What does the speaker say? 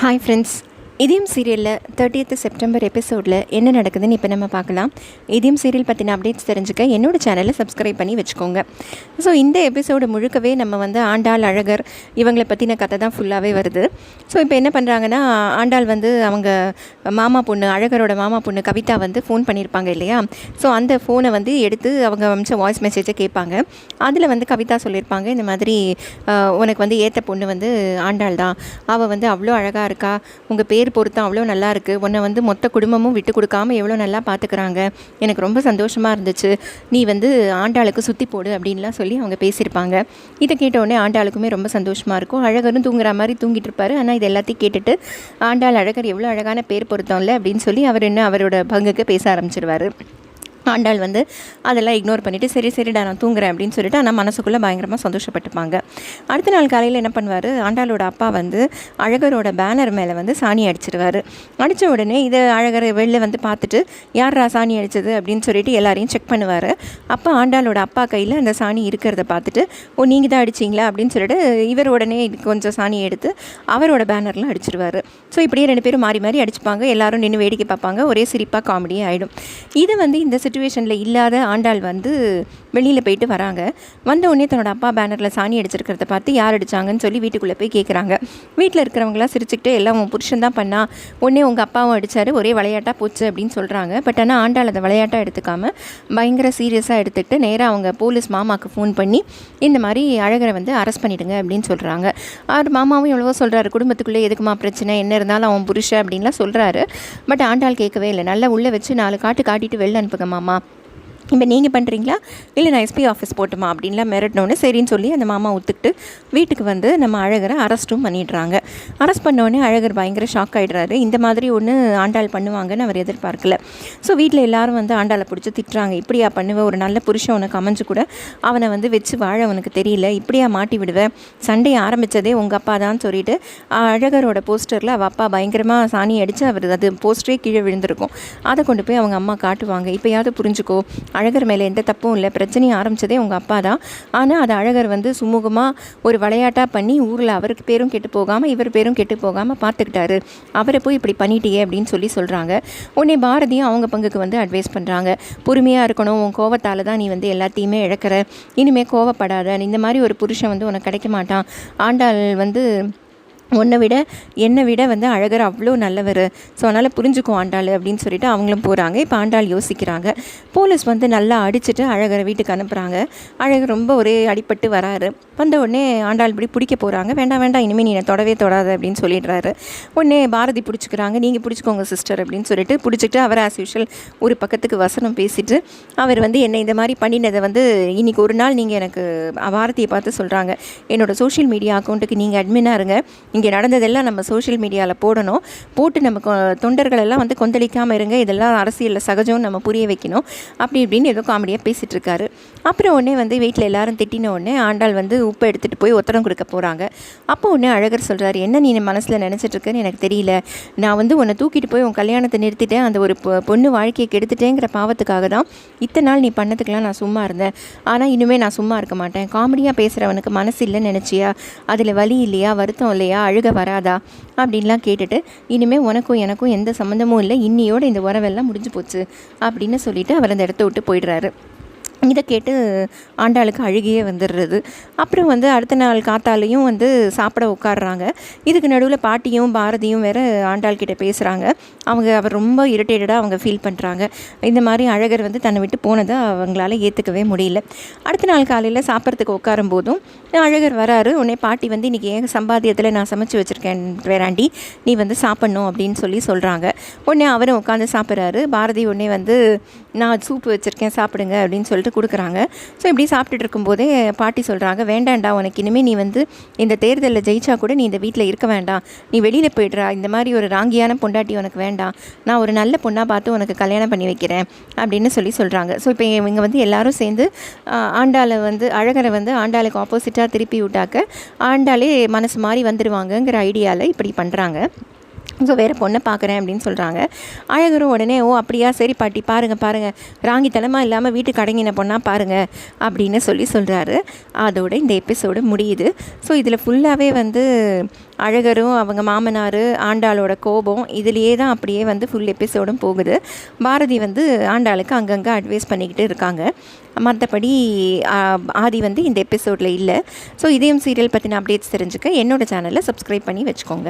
Hi friends இதயம் சீரியலில் thirtieth September எபிசோடில் என்ன நடக்குதுன்னு இப்போ நம்ம பார்க்கலாம். இதயம் சீரியல் பற்றின அப்டேட்ஸ் தெரிஞ்சுக்க என்னோடய சேனலை சப்ஸ்கிரைப் பண்ணி வச்சுக்கோங்க. ஸோ இந்த எபிசோடு முழுக்கவே நம்ம வந்து ஆண்டாள் அழகர் இவங்களை பற்றின கதை தான் ஃபுல்லாகவே வருது. ஸோ இப்போ என்ன பண்ணுறாங்கன்னா ஆண்டாள் வந்து அவங்க மாமா பொண்ணு அழகரோட மாமா பொண்ணு கவிதா வந்து ஃபோன் பண்ணியிருப்பாங்க இல்லையா? ஸோ அந்த ஃபோனை வந்து எடுத்து அவங்க அமிச்ச வாய்ஸ் மெசேஜை கேட்பாங்க. அதில் வந்து கவிதா சொல்லியிருப்பாங்க இந்த மாதிரி உனக்கு வந்து ஏற்ற பொண்ணு வந்து ஆண்டாள் தான். அவள் வந்து அவ்வளோ அழகாக இருக்கா. உங்கள் பேர் பொருத்தம் அவ்வளோ நல்லா இருக்குது உன்னை வந்து மொத்த குடும்பமும் விட்டு கொடுக்காம எவ்வளோ நல்லா பார்த்துக்கிறாங்க எனக்கு ரொம்ப சந்தோஷமாக இருந்துச்சு. நீ வந்து ஆண்டாளுக்கு சுற்றி போடு அப்படின்லாம் சொல்லி அவங்க பேசியிருப்பாங்க. இதை கேட்டவுடனே ஆண்டாளுக்குமே ரொம்ப சந்தோஷமாக இருக்கும். அழகரும் தூங்குற மாதிரி தூங்கிட்டு இருப்பாரு. ஆனால் இது எல்லாத்தையும் கேட்டுட்டு ஆண்டாள் அழகர் எவ்வளோ அழகான பேர் பொருத்தம் இல்லை அப்படின்னு சொல்லி அவர் என்ன அவரோட பங்குக்கு பேச ஆரம்பிச்சிருவார். ஆண்டாள் வந்து அதெல்லாம் இக்னோர் பண்ணிவிட்டு சரி சரிடா நான் தூங்குறேன் அப்படின்னு சொல்லிட்டு ஆனால் மனசுக்குள்ளே பயங்கரமாக சந்தோஷப்பட்டுப்பாங்க. அடுத்த நாள் காலையில் என்ன பண்ணுவார்? ஆண்டாளோட அப்பா வந்து அழகரோட பேனர் மேலே வந்து சாணி அடிச்சிருவார். அடித்த உடனே இதை அழகர் வெளில வந்து பார்த்துட்டு யாரா சாணி அடித்தது அப்படின்னு சொல்லிட்டு எல்லாரையும் செக் பண்ணுவார். அப்போ ஆண்டாளோட அப்பா கையில் அந்த சாணி இருக்கிறத பார்த்துட்டு ஓ நீங்கள் தான் அடிச்சிங்களா? அப்படின்னு சொல்லிட்டு இவர் உடனே இது கொஞ்சம் சாணி எடுத்து அவரோட பேனரில் அடிச்சிருவார். ஸோ இப்படியே ரெண்டு பேரும் மாறி மாறி அடிச்சுப்பாங்க. எல்லாரும் நின்று வேடிக்கை பார்ப்பாங்க. ஒரே சிரிப்பாக காமெடியாக ஆகிடும் இது வந்து இந்த சுச்சுவேஷனில் இல்லாத ஆண்டாள் வந்து வெளியில் போயிட்டு வராங்க. வந்த உடனே தன்னோட அப்பா பேனரில் சாணி அடிச்சிருக்கிறத பார்த்து யார் அடிச்சாங்கன்னு சொல்லி வீட்டுக்குள்ளே போய் கேட்குறாங்க வீட்டில் இருக்கிறவங்களாம் சிரிச்சுக்கிட்டு எல்லாம் உன் புருஷன் தான் பண்ணா. உடனே உங்கள் அப்பாவும் அடித்தார் ஒரே விளையாட்டாக போச்சு அப்படின்னு சொல்கிறாங்க பட் ஆனால் ஆண்டாள் அதை விளையாட்டாக எடுத்துக்காமல் பயங்கர சீரியஸாக எடுத்துக்கிட்டு நேராக அவங்க போலீஸ் மாமாவுக்கு ஃபோன் பண்ணி இந்த மாதிரி அழகரை வந்து அரெஸ்ட் பண்ணிவிடுங்க அப்படின்னு சொல்கிறாங்க அவர் மாமாவும் எவ்வளவோ சொல்கிறாரு குடும்பத்துக்குள்ளே எதுக்குமா பிரச்சனை? என்ன இருந்தாலும் அவன் புருஷன் அப்படின்லாம் சொல்கிறாரு பட் ஆண்டாள் கேட்கவே இல்லை. நல்லா உள்ளே வச்சு நாலு காட்டு காட்டிட்டு வெளில அனுப்புங்க மாமா мама. இப்போ நீங்கள் பண்ணுறீங்களா? இல்லை நான் எஸ்பி ஆஃபீஸ் போட்டுமா அப்படின்லாம் மிரட்டினோடனே சரின்னு சொல்லி அந்த மாமா ஒத்துக்கிட்டு வீட்டுக்கு வந்து நம்ம அழகரை அரெஸ்ட்டும் பண்ணிடுறாங்க. அரெஸ்ட் பண்ணோடனே அழகர் பயங்கர ஷாக் ஆகிடுறாரு இந்த மாதிரி ஒன்று ஆண்டாள் பண்ணுவாங்கன்னு அவர் எதிர்பார்க்கல. ஸோ வீட்டில் எல்லாரும் வந்து ஆண்டாளை பிடிச்சி திட்டுறாங்க. இப்படியா பண்ணுவேன் ஒரு நல்ல புருஷன் உனக்கு அமைஞ்சு கூட அவனை வந்து வச்சு வாழ அவனுக்கு தெரியல. இப்படியா மாட்டி விடுவேன் சண்டை ஆரம்பித்ததே உங்கள் அப்பா தான் சொல்லிட்டு அழகரோட போஸ்டரில் அவள் அப்பா பயங்கரமாக சாணி அடித்து அவர் அது போஸ்டரே கீழே விழுந்திருக்கும். அதை கொண்டு போய் அவங்க அம்மா காட்டுவாங்க. இப்போயாவது புரிஞ்சுக்கோ. அழகர் மேலே எந்த தப்பும் இல்லை. பிரச்சனையும் ஆரம்பித்ததே உங்கள் அப்பா தான். ஆனால் அது அழகர் வந்து சுமூகமாக ஒரு விளையாட்டாக பண்ணி ஊரில் அவருக்கு பேரும் கெட்டு போகாமல் இவர் பேரும் கெட்டு போகாமல் பார்த்துக்கிட்டாரு அவரை போய் இப்படி பண்ணிட்டியே அப்படின்னு சொல்லி சொல்கிறாங்க உடனே பாரதியும் அவங்க பங்குக்கு வந்து அட்வைஸ் பண்ணுறாங்க பொறுமையாக இருக்கணும். உன் கோவத்தால் தான் நீ வந்து எல்லாத்தையுமே இழக்கிற. இனிமேல் கோவப்படாத. இந்த மாதிரி ஒரு புருஷன் வந்து உனக்கு கிடைக்க மாட்டான். ஆண்டாள் வந்து உன்னை விட என்னை விட வந்து அழகர் அவ்வளோ நல்லவர். ஸோ அதனால் புரிஞ்சுக்கும் ஆண்டாள் அப்படின்னு சொல்லிட்டு அவங்களும் போகிறாங்க இப்போ ஆண்டாள் யோசிக்கிறாங்க. போலீஸ் வந்து நல்லா அடிச்சுட்டு அழகரை வீட்டுக்கு அனுப்புகிறாங்க அழகர் ரொம்ப ஒரே அடிப்பட்டு வராரு. வந்த உடனே ஆண்டாள் இப்படி பிடிக்க போகிறாங்க வேண்டாம் வேண்டாம் இனிமேல் நீ என்னை தொடவே தொடாத அப்படின்னு சொல்லிடுறாரு. உடனே பாரதி பிடிச்சிக்கிறாங்க. நீங்கள் பிடிச்சிக்கோங்க சிஸ்டர் அப்படின்னு சொல்லிட்டு பிடிச்சிட்டு அவர் ஆஸ் யூஷுவல் ஒரு பக்கத்துக்கு வசனம் பேசிட்டு அவர் வந்து என்னை இந்த மாதிரி பண்ணினதை வந்து இன்னைக்கு ஒரு நாள் நீங்கள் எனக்கு பாரதியை பார்த்து சொல்கிறாங்க என்னோடய சோஷியல் மீடியா அக்கௌண்ட்டுக்கு நீங்கள் அட்மினாக இருங்க. இங்கே நடந்ததெல்லாம் நம்ம சோஷியல் மீடியாவில் போடணும். போட்டு நம்ம தொண்டர்களெல்லாம் வந்து கொந்தளிக்காமல் இருங்க. இதெல்லாம் அரசியலில் சகஜம்னு நம்ம புரிய வைக்கணும். அப்படி இப்படின்னு ஏதோ காமெடியாக பேசிகிட்டு இருக்காரு. அப்புறம் உடனே வந்து வீட்டில் எல்லாரும் திட்டின உடனே ஆண்டாள் வந்து உப்பு எடுத்துகிட்டு போய் உத்தரம் கொடுக்க போகிறாங்க அப்போ உடனே அழகர் சொல்கிறாரு என்ன நீ மனசில் நினச்சிட்டுருக்குன்னு எனக்கு தெரியல. நான் வந்து உன்னை தூக்கிட்டு போய் உன் கல்யாணத்தை நிறுத்திட்டேன். அந்த ஒரு பொ- பொண்ணு வாழ்க்கையை கெடுத்துட்டேங்கிற பாவத்துக்காக தான் இத்தனை நாள் நீ பண்ணதுக்கெலாம் நான் சும்மா இருந்தேன். ஆனால் இனிமேல் நான் சும்மா இருக்க மாட்டேன். காமெடியாக பேசுகிறவனுக்கு மனசு இல்லைன்னு நினச்சியா? அதில் வலி இல்லையா? வருத்தம் இல்லையா? அழுக வராதா அப்படின்லாம் கேட்டுட்டு இனிமேல் உனக்கும் எனக்கும் எந்த சம்மந்தமும் இல்லை இன்னியோட இந்த உறவெல்லாம் முடிஞ்சு போச்சு அப்படின்னு சொல்லிட்டு அவர் அந்த இடத்த விட்டு போயிடுறாரு. இதை கேட்டு ஆண்டாளுக்கு அழுகியே வந்துடுறது. அப்புறம் வந்து அடுத்த நாள் காத்தாலையும் வந்து சாப்பிட உட்காடுறாங்க இதுக்கு நடுவில் பாட்டியும் பாரதியும் வேற ஆண்டாள்கிட்ட பேசுகிறாங்க அவங்க அவர் ரொம்ப இரிட்டேட்டடாக அவங்க ஃபீல் பண்ணுறாங்க இந்த மாதிரி அழகர் வந்து தன்னை விட்டு போனதை அவங்களால ஏற்றுக்கவே முடியல. அடுத்த நாள் காலையில் சாப்பிட்றதுக்கு உட்காரும் போதும் அழகர் வராரு. உடனே பாட்டி வந்து இன்றைக்கி என் சம்பாத்தியத்தில் நான் சமைச்சு வச்சுருக்கேன் வேறாண்டி நீ வந்து சாப்பிட்ணும் அப்படின்னு சொல்லி சொல்கிறாங்க உடனே அவரும் உட்காந்து சாப்பிட்றாரு. பாரதி உடனே வந்து நான் சூப்பு வச்சுருக்கேன் சாப்பிடுங்க அப்படின்னு சொல்லிட்டு கொடுக்குறாங்க. ஸோ இப்படி சாப்பிட்டுட்டு இருக்கும்போதே பாட்டி சொல்கிறாங்க வேண்டாண்டா உனக்கு இனிமேல் நீ வந்து இந்த தேர்தலில் ஜெயிச்சா கூட நீ இந்த வீட்டில் இருக்க வேண்டாம். நீ வெளியில் போய்ட்றா. இந்த மாதிரி ஒரு ராங்கியான பொண்டாட்டி உனக்கு வேண்டாம். நான் ஒரு நல்ல பொண்ணாக பார்த்து உனக்கு கல்யாணம் பண்ணி வைக்கிறேன். அப்படின்னு சொல்லி சொல்கிறாங்க ஸோ இப்போ இவங்க வந்து எல்லாரும் சேர்ந்து ஆண்டாளை வந்து அழகரை வந்து ஆண்டாளுக்கு ஆப்போசிட்டாக திருப்பி விட்டாக்க ஆண்டாளே மனசு மாதிரி வந்துடுவாங்கங்கிற ஐடியாவில் இப்படி பண்ணுறாங்க ஸோ வேறு பொண்ணை பார்க்குறேன் அப்படின்னு சொல்கிறாங்க அழகரும் உடனே ஓ அப்படியா? சரி பாட்டி பாருங்கள் பாருங்கள் ராங்கி தலைமா இல்லாமல் வீட்டுக்கு அடங்கின பொண்ணாக பாருங்கள் அப்படின்னு சொல்லி சொல்கிறாரு அதோட இந்த எபிசோடு முடியுது. ஸோ இதில் ஃபுல்லாகவே வந்து அழகரும் அவங்க மாமனார் ஆண்டாளோட கோபம் இதுலேயே தான் அப்படியே வந்து ஃபுல் எபிசோடும் போகுது. பாரதி வந்து ஆண்டாளுக்கு அங்கங்கே அட்வைஸ் பண்ணிக்கிட்டு இருக்காங்க. மற்றபடி ஆதி வந்து இந்த எபிசோடில் இல்லை. ஸோ இதயம் சீரியல் பற்றின அப்டேட்ஸ் தெரிஞ்சுக்க என்னோடய சேனலை சப்ஸ்கிரைப் பண்ணி வச்சுக்கோங்க.